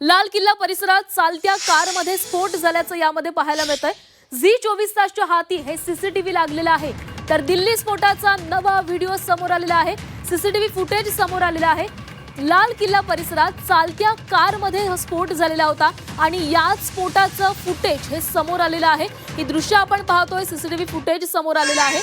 लाल किल्ला परिसरात चालत्या कारमध्ये स्फोट झाल्याचं यामध्ये पाहायला मिळतंय. झी चोवीस तासच्या हाती हे सीसीटीव्ही लागलेलं आहे. तर दिल्ली स्फोटाचा नवा व्हिडिओ समोर आलेला आहे. सीसीटीव्ही फुटेज समोर आलेला आहे. लाल किल्ला परिसरात चालत्या कारमध्ये हा स्फोट झालेला होता आणि याच स्फोटाचं फुटेज हे समोर आलेलं आहे. ही दृश्य आपण पाहतोय. सीसीटीव्ही फुटेज समोर आलेलं आहे.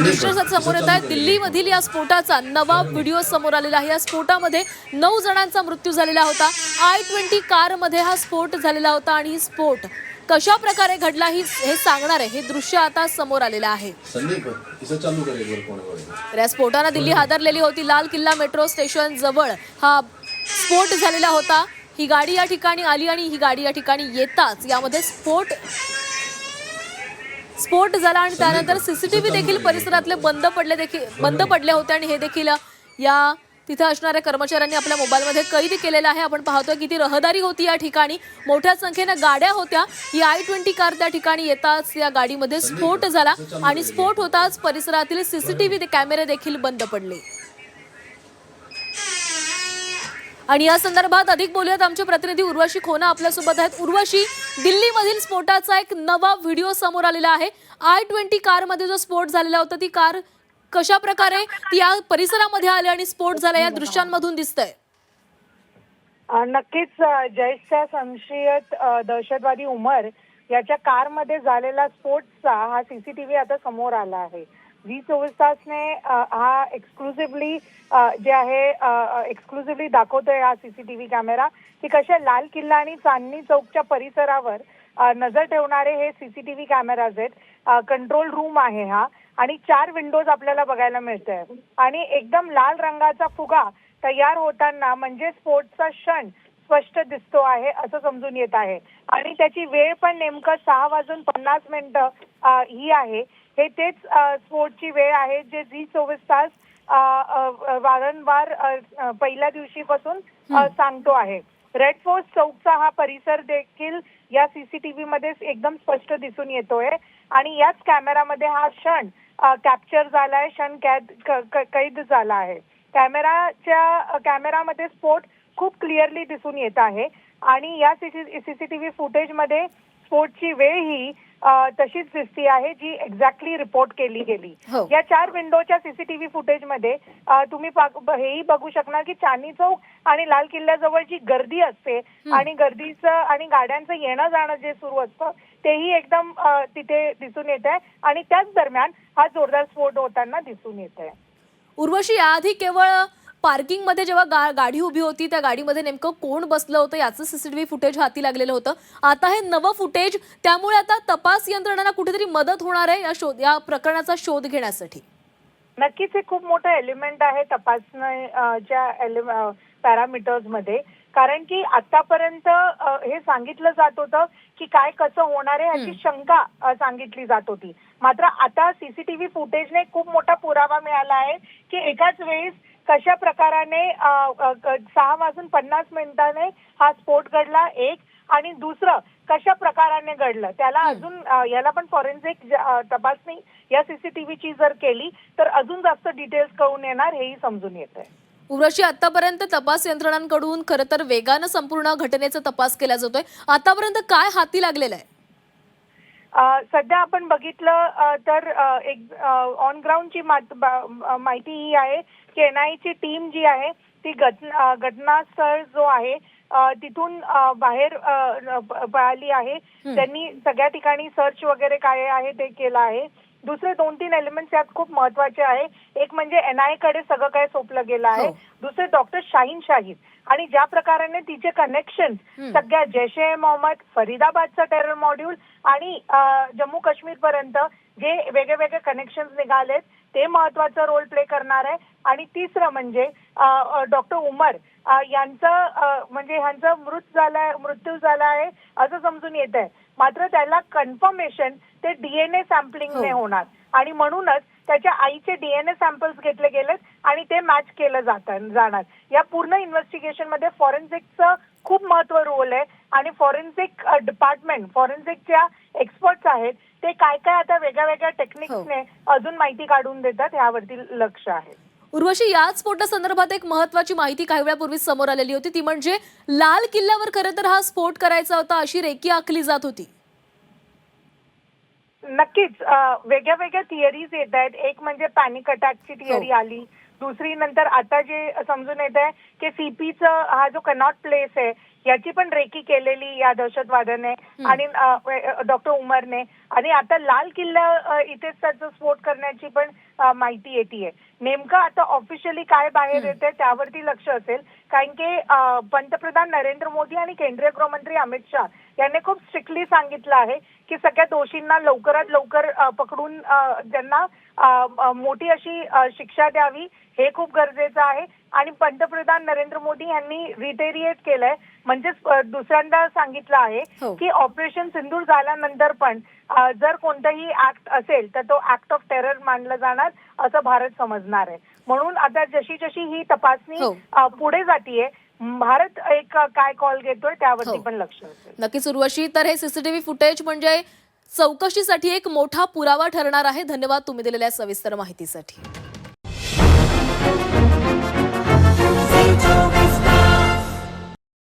दृश्य समोर येत आहे. दिल्लीमधील या स्फोटाचा नवा व्हिडिओ समोर आलेला आहे. या स्फोटामध्ये नऊ जणांचा मृत्यू झालेला होता. आय ट्वेंटी कारमध्ये हा स्फोट झालेला होता आणि स्फोट कशा प्रकारे घडला ही हे सांगणार आहे. हे दृश्य आता समोर आलेलं आहे. या स्फोटानं दिल्ली हादरलेली होती. लाल किल्ला मेट्रो स्टेशन जवळ हा स्फोट झालेला होता. ही गाडी या ठिकाणी आली आणि ही गाडी या ठिकाणी येताच यामध्ये स्फोट स्फोट झाला आणि त्यानंतर सीसीटीव्ही देखील परिसरातले बंद पडले देखील बंद पडले होते आणि हे देखील या तिथे असणाऱ्या कर्मचाऱ्यांनी आपल्या मोबाईलमध्ये कैद केलेलं आहे. आपण पाहतोय किती रहदारी होती या ठिकाणी. मोठ्या संख्येनं गाड्या होत्या. ही आय ट्वेंटी कार त्या ठिकाणी येताच या गाडीमध्ये स्फोट झाला आणि स्फोट होताच परिसरातील सीसीटीव्ही कॅमेरे देखील बंद पडले. आणि या संदर्भात अधिक बोलूयात. आमचे प्रतिनिधी उर्वशी खोना आपल्यासोबत आहेत. उर्वशी दिल्लीमधील स्फोटाचा एक नवा व्हिडिओ समोर आलेला आहे. आय ट्वेंटी कारमध्ये जो स्फोट झालेला होता ती कार कशा प्रकारे ती या परिसरामध्ये आली आणि स्फोट झाला या दृश्यांमधून दिसतंय? नक्कीच जैशच्या संशयित दहशतवादी उमर याच्या कारमध्ये झालेला स्फोटचा हा सीसीटीव्ही आता समोर आला आहे. वी चोवीस तासने हा एक्सक्लुझिव्हली जे आहे एक्सक्लुझिव्हली दाखवतोय हा सीसीटीव्ही कॅमेरा की कशा लाल किल्ला आणि चांदणी चौकच्या परिसरावर नजर ठेवणारे हे सीसीटीव्ही कॅमेराज आहेत. कंट्रोल रूम आहे हा आणि चार विंडोज आपल्याला बघायला मिळतंय. आणि एकदम लाल रंगाचा फुगा तयार होताना म्हणजे स्फोटचा क्षण स्पष्ट दिसतो आहे असं समजून येत आहे. आणि त्याची वेळ पण नेमकं सहा वाजून पन्नास मिनिटं ही आहे. हे तेच स्फोटची वेळ आहे जे झी चोवीस तास वारंवार पहिल्या दिवशीपासून सांगतो आहे. रेड फोर्ट चौकचा हा परिसर देखील या सीसीटीव्ही मध्ये एकदम स्पष्ट दिसून येतोय. आणि याच कॅमेरामध्ये हा क्षण कॅप्चर झालाय क्षण कैद कैद झाला आहे. कॅमेराच्या कॅमेरामध्ये स्फोट खूप क्लिअरली दिसून येत आहे. आणि या सीसीटीव्ही फुटेजमध्ये स्फोटची वेळ ही तशीच दिसती आहे जी एक्झॅक्टली रिपोर्ट केली गेली. हो. या चार विंडोच्या सीसीटीव्ही फुटेजमध्ये तुम्ही हेही बघू शकणार की चांदणी चौक आणि लाल किल्ल्याजवळ जी गर्दी असते आणि गर्दीचं आणि गाड्यांचं येणं जाणं जे सुरू असतं तेही एकदम तिथे दिसून येत आहे आणि त्याच दरम्यान हा जोरदार स्फोट होताना दिसून येत आहे उर्वशी याआधी केवळ पार्किंगमध्ये जेव्हा गा गाडी उभी होती त्या गाडीमध्ये नेमकं कोण बसलं होतं याचं सीसीटीव्ही फुटेज हाती लागलेलं होतं. आता हे नवं फुटेज त्यामुळे आता तपास यंत्रणांना कुठेतरी मदत होणार आहे या शोध या प्रकरणाचा शोध घेण्यासाठी. नक्कीच हे खूप मोठं एलिमेंट आहे तपासण्याच्या पॅरामीटर्समध्ये. कारण की आतापर्यंत हे सांगितलं जात होतं की काय कसं होणार आहे याची शंका सांगितली जात होती. मात्र आता सीसीटीव्ही फुटेजने खूप मोठा पुरावा मिळाला आहे की एकाच वेळेस कशा प्रकाराने सहा वाजून पन्नास मिनिटाने हा स्फोट घडला एक आणि दुसरं कशा प्रकाराने घडलं? त्याला अजून याला पण फॉरेन्सिक तपासणी या सीसीटीव्हीची जर केली तर अजून जास्त डिटेल्स कळून येणार हेही समजून येत आहे उर्वशी आतापर्यंत तपास यंत्रणांकडून खरं तर वेगानं संपूर्ण घटनेचा तपास केला जातोय. आतापर्यंत काय हाती लागलेलं आहे? सध्या आपण बघितलं तर एक ऑन ग्राउंडची माहिती ही आहे की एनआयची टीम जी आहे ती घटना घटनास्थळ जो आहे तिथून बाहेर पळाली आहे. त्यांनी सगळ्या ठिकाणी सर्च वगैरे काय आहे ते केलं आहे. दुसरे दोन तीन एलिमेंट्स यात खूप महत्त्वाचे आहे. एक म्हणजे एनआयकडे सगळं काय सोपलं गेलं आहे. हो. दुसरे डॉक्टर शाहीन शाहीद. आणि ज्या प्रकाराने तिचे कनेक्शन सगळ्या जैश ए मोहम्मद फरीदाबादचं टेरर मॉड्यूल आणि जम्मू काश्मीर पर्यंत जे वेगळे वेगळे कनेक्शन निघालेत ते महत्त्वाचा रोल प्ले करणार आहे. आणि तिसरं म्हणजे डॉक्टर उमर यांचं म्हणजे ह्यांचं मृत झालाय मृत्यू झाला आहे असं समजून येत आहे मात्र त्याला कन्फर्मेशन ते डीएनए सॅम्पलिंगने हो. होणार. आणि म्हणूनच त्याच्या आईचे डीएनए सॅम्पल्स घेतले गेलेत आणि ते मॅच केलं जातात जाणार. या पूर्ण इन्व्हेस्टिगेशनमध्ये फॉरेन्सिकचं खूप महत्त्व रोल आहे आणि फॉरेन्सिक डिपार्टमेंट फॉरेन्सिकच्या एक्सपर्ट्स आहेत ते काय काय आता वेगळ्या वेगळ्या टेक्निक्सने अजून माहिती काढून देतात यावरती लक्ष आहे. उर्वशी याच स्फोटासंदर्भात एक महत्वाची माहिती काही वेळापूर्वी समोर आलेली होती. ती म्हणजे लाल किल्ल्यावर खरं तर हा स्फोट करायचा होता अशी रेकी आखली जात होती. नक्कीच वेगळ्या वेगळ्या थिअरीज येत आहेत. एक म्हणजे पॅनिक अटॅकची थिअरी. आली. दुसरी नंतर आता जे समजून येत आहे की सीपीचं हा जो कनॉट प्लेस आहे याची पण रेकी केलेली या दहशतवाद्याने आणि डॉक्टर उमरने. आणि आता लाल किल्ला इथेच त्याचा स्फोट करण्याची पण माहिती येते नेमकं आता ऑफिशियली काय बाहेर येते त्यावरती लक्ष असेल. कारण की पंतप्रधान नरेंद्र मोदी आणि केंद्रीय गृहमंत्री अमित शाह यांनी खूप स्ट्रिक्टली सांगितलं आहे की सगळ्या दोषींना लवकरात लवकर पकडून त्यांना मोठी अशी शिक्षा द्यावी हे खूप गरजेचं आहे. आणि पंतप्रधान नरेंद्र मोदी यांनी रिटेरिएट केलंय. म्हणजेच दुसऱ्यांदा सांगितलं आहे हो. की ऑपरेशन सिंदूर झाल्यानंतर पण जर कोणतंही ऍक्ट असेल तर तो ऍक्ट ऑफ टेरर मानलं जाणार असं भारत समजणार आहे म्हणून आता जशी जशी ही तपासणी हो. पुढे जातीये भारत एक काय कॉल घेतोय त्यावरती हो. पण लक्ष नक्कीच उर्वशी तर हे सीसीटीव्ही फुटेज म्हणजे चौकशीसाठी एक मोठा पुरावा ठरणार आहे धन्यवाद तुम्ही दिलेल्या सविस्तर माहितीसाठी